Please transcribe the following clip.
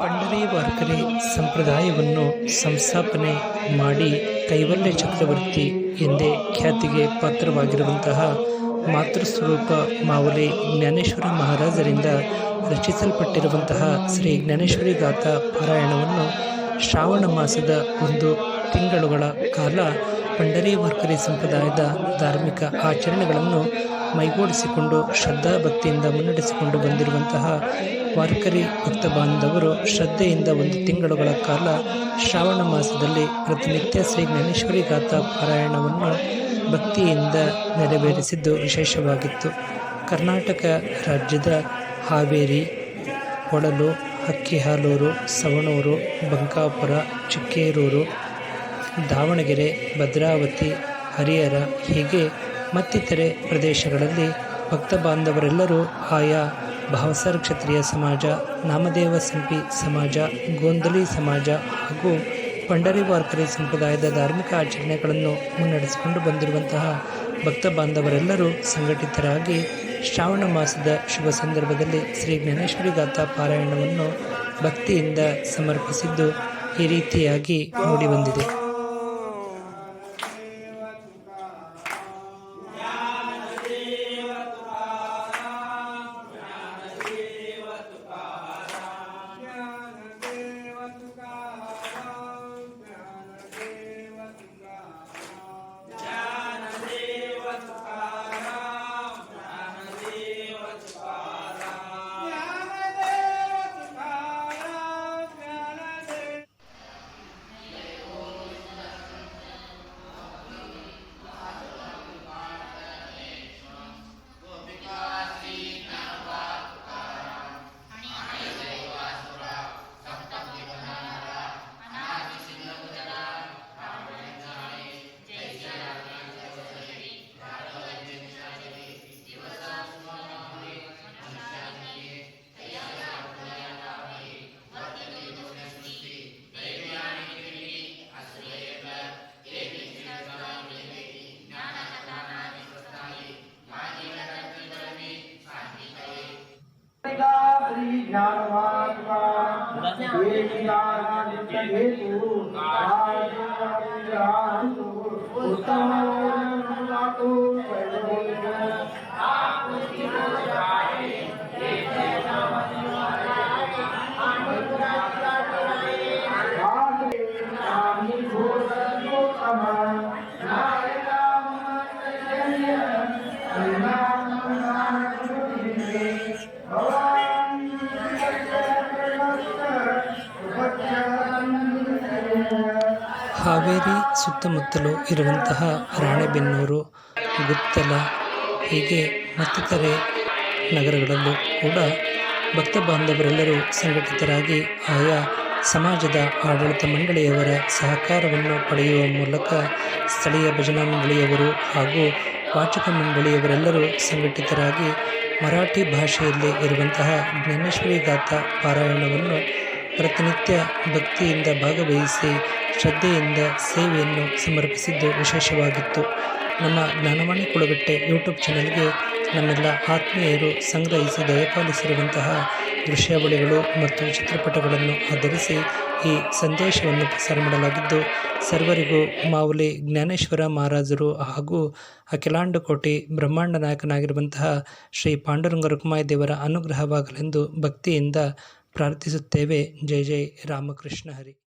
ಪಂಡರಿ ವಾರ್ಕರಿ ಸಂಪ್ರದಾಯವನ್ನು ಸಂಸ್ಥಾಪನೆ ಮಾಡಿ ಕೈವಲ್ಯ ಚಕ್ರವರ್ತಿ ಎಂದೇ ಖ್ಯಾತಿಗೆ ಪಾತ್ರವಾಗಿರುವಂತಹ ಮಾತೃಸ್ವರೂಪ ಮಾವಲಿ ಜ್ಞಾನೇಶ್ವರ ಮಹಾರಾಜರಿಂದ ರಚಿಸಲ್ಪಟ್ಟಿರುವಂತಹ ಶ್ರೀ ಜ್ಞಾನೇಶ್ವರಿ ಗಾಥ ಪಾರಾಯಣವನ್ನು ಶ್ರಾವಣ ಮಾಸದ ಒಂದು ತಿಂಗಳುಗಳ ಕಾಲ ಪಂಡರಿ ವಾರ್ಕರಿ ಸಂಪ್ರದಾಯದ ಧಾರ್ಮಿಕ ಆಚರಣೆಗಳನ್ನು ಮೈಗೂಡಿಸಿಕೊಂಡು ಶ್ರದ್ಧಾ ಭಕ್ತಿಯಿಂದ ಮುನ್ನಡೆಸಿಕೊಂಡು ಬಂದಿರುವಂತಹ ವಾರ್ಕರಿ ಭಕ್ತ ಬಾಂಧವರು ಶ್ರದ್ಧೆಯಿಂದ ಒಂದು ತಿಂಗಳುಗಳ ಕಾಲ ಶ್ರಾವಣ ಮಾಸದಲ್ಲಿ ಪ್ರತಿನಿತ್ಯ ಶ್ರೀ ಜ್ಞಾನೇಶ್ವರಿ ಗಾಥಾ ಪಾರಾಯಣವನ್ನು ಭಕ್ತಿಯಿಂದ ನೆರವೇರಿಸಿದ್ದು ವಿಶೇಷವಾಗಿತ್ತು. ಕರ್ನಾಟಕ ರಾಜ್ಯದ ಹಾವೇರಿ ಹೊಳಲು ಅಕ್ಕಿಹಾಲೂರು ಸವಣೂರು, ಬಂಕಾಪುರ, ಚಿಕ್ಕೇರೂರು, ದಾವಣಗೆರೆ, ಭದ್ರಾವತಿ, ಹರಿಹರ ಹೀಗೆ ಮತ್ತಿತರೆ ಪ್ರದೇಶಗಳಲ್ಲಿ ಭಕ್ತ ಬಾಂಧವರೆಲ್ಲರೂ ಆಯಾ ಭಾವಸರ್ ಕ್ಷತ್ರಿಯ ಸಮಾಜ, ನಾಮದೇವ ಸಂಪಿ ಸಮಾಜ, ಗೋಂದಲಿ ಸಮಾಜ ಹಾಗೂ ಪಂಡರಿ ವಾರ್ಕರಿ ಸಂಪ್ರದಾಯದ ಧಾರ್ಮಿಕ ಆಚರಣೆಗಳನ್ನು ಮುನ್ನಡೆಸಿಕೊಂಡು ಬಂದಿರುವಂತಹ ಭಕ್ತ ಬಾಂಧವರೆಲ್ಲರೂ ಸಂಘಟಿತರಾಗಿ ಶ್ರಾವಣ ಮಾಸದ ಶುಭ ಸಂದರ್ಭದಲ್ಲಿ ಶ್ರೀ ಜ್ಞಾನೇಶ್ವರಿ ಗಾಥಾ ಪಾರಾಯಣವನ್ನು ಭಕ್ತಿಯಿಂದ ಸಮರ್ಪಿಸಿದ್ದು ಈ ರೀತಿಯಾಗಿ ಮೂಡಿಬಂದಿದೆ. ज्ञानवात्मा वेदिकादित्यहेतु कार्यवादिरान्तु उत्तमं मातु सर्वं ಹಾವೇರಿ ಸುತ್ತಮುತ್ತಲೂ ಇರುವಂತಹ ರಾಣೆಬೆನ್ನೂರು, ಗುತ್ತಲ, ಹೀಗೆ ಮತ್ತಿತರೆ ನಗರಗಳಲ್ಲೂ ಕೂಡ ಭಕ್ತ ಬಾಂಧವರೆಲ್ಲರೂ ಸಂಘಟಿತರಾಗಿ ಆಯಾ ಸಮಾಜದ ಆಡಳಿತ ಮಂಡಳಿಯವರ ಸಹಕಾರವನ್ನು ಪಡೆಯುವ ಮೂಲಕ ಸ್ಥಳೀಯ ಭಜನಾ ಮಂಡಳಿಯವರು ಹಾಗೂ ವಾಚಕ ಮಂಡಳಿಯವರೆಲ್ಲರೂ ಸಂಘಟಿತರಾಗಿ ಮರಾಠಿ ಭಾಷೆಯಲ್ಲಿ ಇರುವಂತಹ ಜ್ಞಾನೇಶ್ವರಿ ಗಾಥಾ ಪಾರಾಯಣವನ್ನು ಪ್ರತಿನಿತ್ಯ ಭಕ್ತಿಯಿಂದ ಭಾಗವಹಿಸಿ ಶ್ರದ್ಧೆಯಿಂದ ಸೇವೆಯನ್ನು ಸಮರ್ಪಿಸಿದ್ದು ವಿಶೇಷವಾಗಿತ್ತು. ನಮ್ಮ ಜ್ಞಾನವಾಣಿ ಕುಳಗಟ್ಟೆ ಯೂಟ್ಯೂಬ್ ಚಾನಲ್ಗೆ ನಮ್ಮೆಲ್ಲ ಆತ್ಮೀಯರು ಸಂಗ್ರಹಿಸಿ ದಯಪಾಲಿಸಿರುವಂತಹ ದೃಶ್ಯಾವಳಿಗಳು ಮತ್ತು ಚಿತ್ರಪಟಗಳನ್ನು ಆಧರಿಸಿ ಈ ಸಂದೇಶವನ್ನು ಪ್ರಸಾರ ಮಾಡಲಾಗಿದ್ದು, ಸರ್ವರಿಗೂ ಮಾವುಲಿ ಜ್ಞಾನೇಶ್ವರ ಮಹಾರಾಜರು ಹಾಗೂ ಅಖಿಲಾಂಡಕೋಟಿ ಬ್ರಹ್ಮಾಂಡ ನಾಯಕನಾಗಿರುವಂತಹ ಶ್ರೀ ಪಾಂಡುರಂಗ ರುಕ್ಮಾಯ ದೇವರ ಅನುಗ್ರಹವಾಗಲೆಂದು ಭಕ್ತಿಯಿಂದ ಪ್ರಾರ್ಥಿಸುತ್ತೇವೆ. ಜೈ ಜೈ ರಾಮಕೃಷ್ಣ ಹರಿ.